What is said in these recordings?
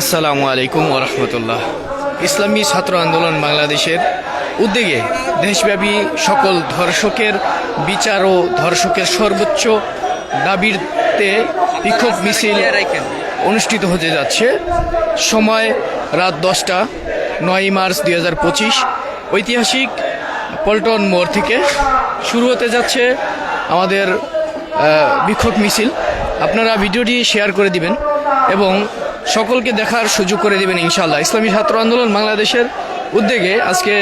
আসসালামু আলাইকুম ওরহমতুল্লাহ ইসলামী ছাত্র আন্দোলন বাংলাদেশের উদ্যোগে দেশব্যাপী সকল ধর্ষকের বিচার ও ধর্ষকের সর্বোচ্চ দাবিতে বিক্ষোভ মিছিল অনুষ্ঠিত হতে যাচ্ছে। সময় রাত দশটা নয় মার্চ দুই হাজার পঁচিশ। ঐতিহাসিক পল্টন মোড় থেকে শুরু হতে যাচ্ছে আমাদের বিক্ষোভ মিছিল। আপনারা ভিডিওটি শেয়ার করে দিবেন এবং সকলকে দেখার সুযোগ করে দেবেন ইনশাল্লাহ ইসলামী ছাত্র আন্দোলন বাংলাদেশের উদ্যোগে আজকে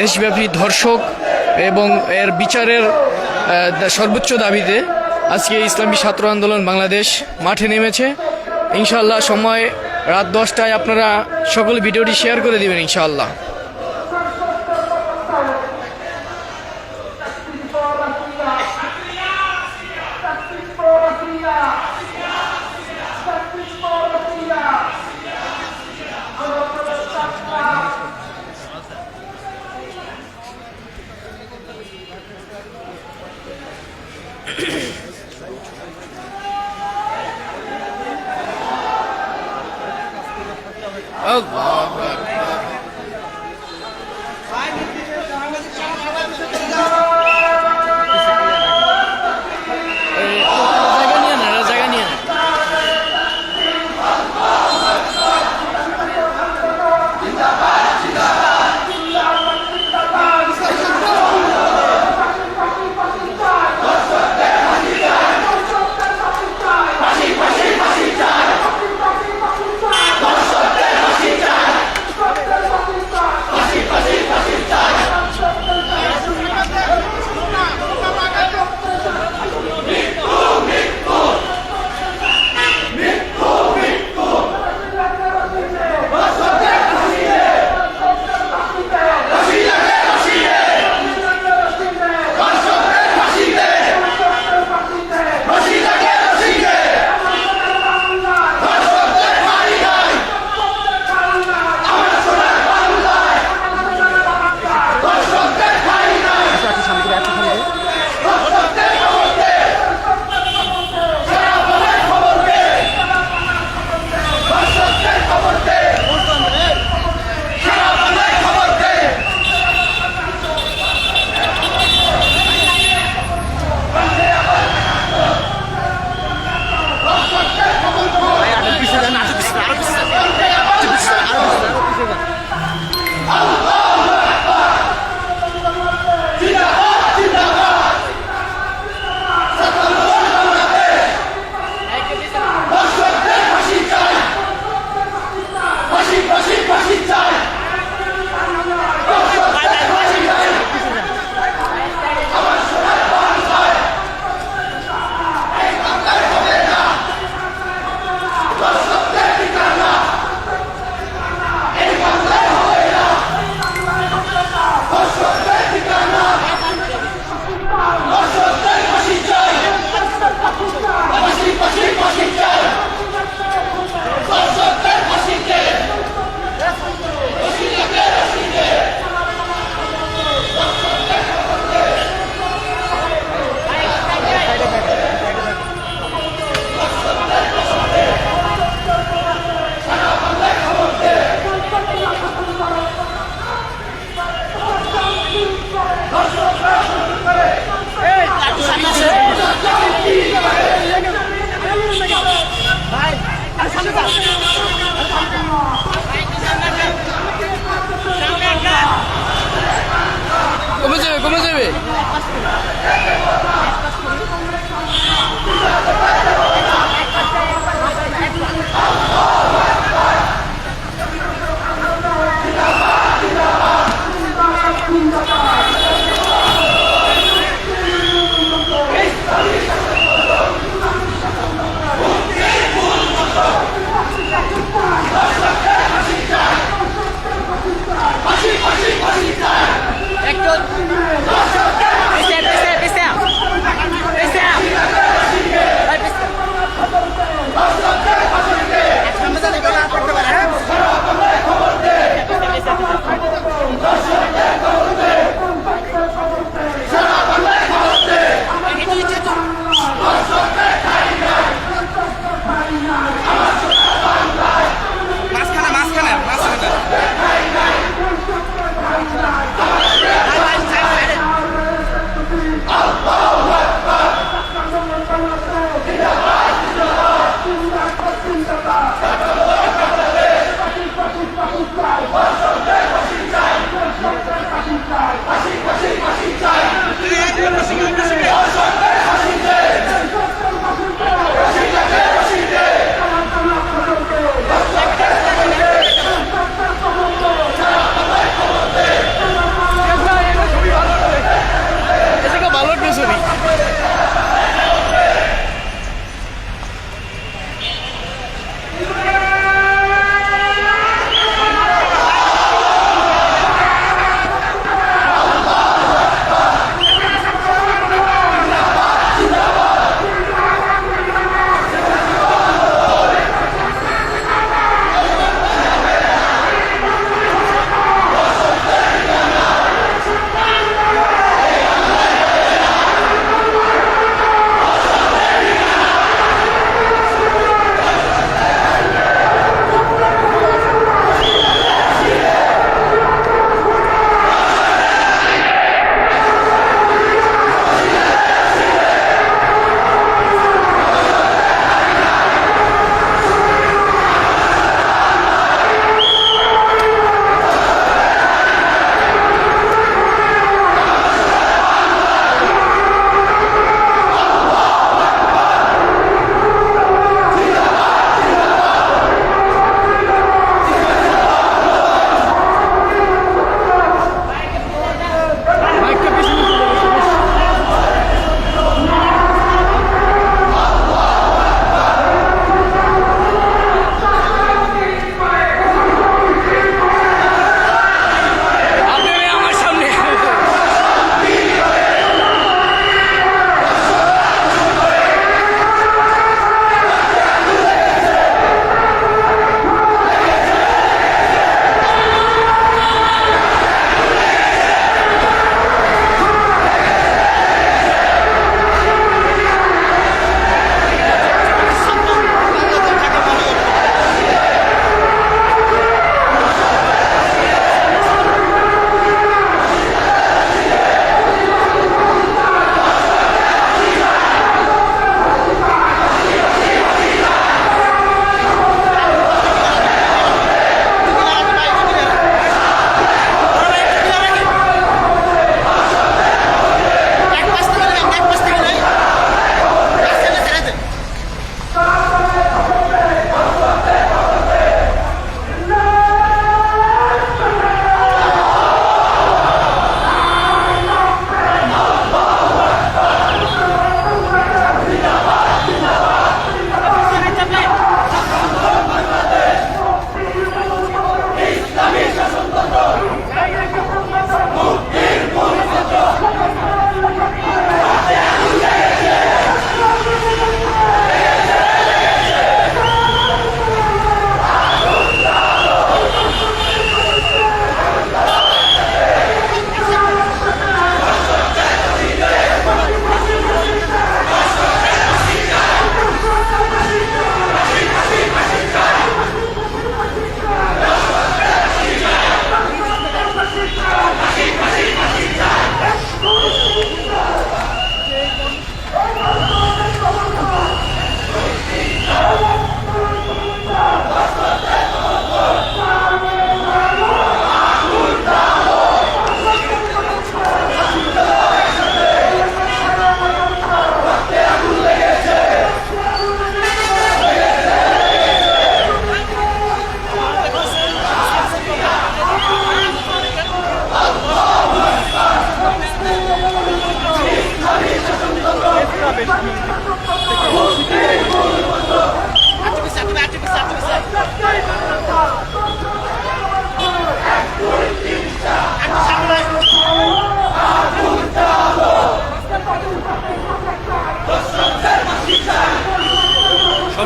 দেশব্যাপী ধর্ষক এবং এর বিচারের সর্বোচ্চ দাবিতে আজকে ইসলামী ছাত্র আন্দোলন বাংলাদেশ মাঠে নেমেছে। ইনশাআল্লাহ সময় রাত দশটায় আপনারা সকল ভিডিওটি শেয়ার করে দেবেন ইনশাআল্লাহ। কমে যাবে?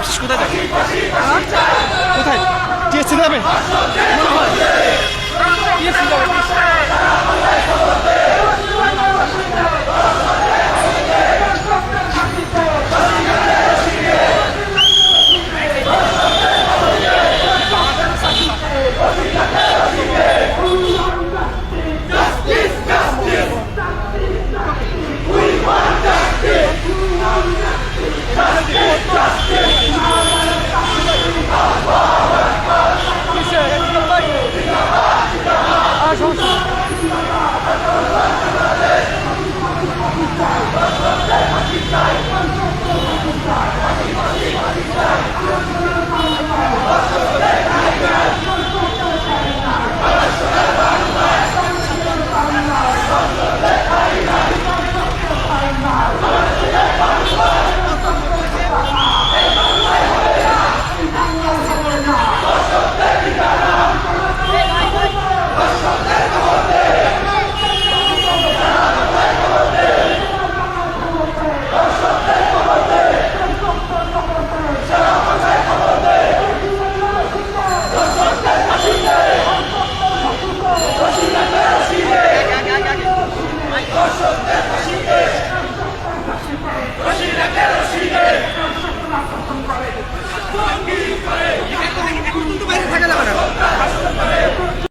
সবশেষ কোথায় যাবে? কোথায়? টিএসসি যাবে? টিএসসি যাবে?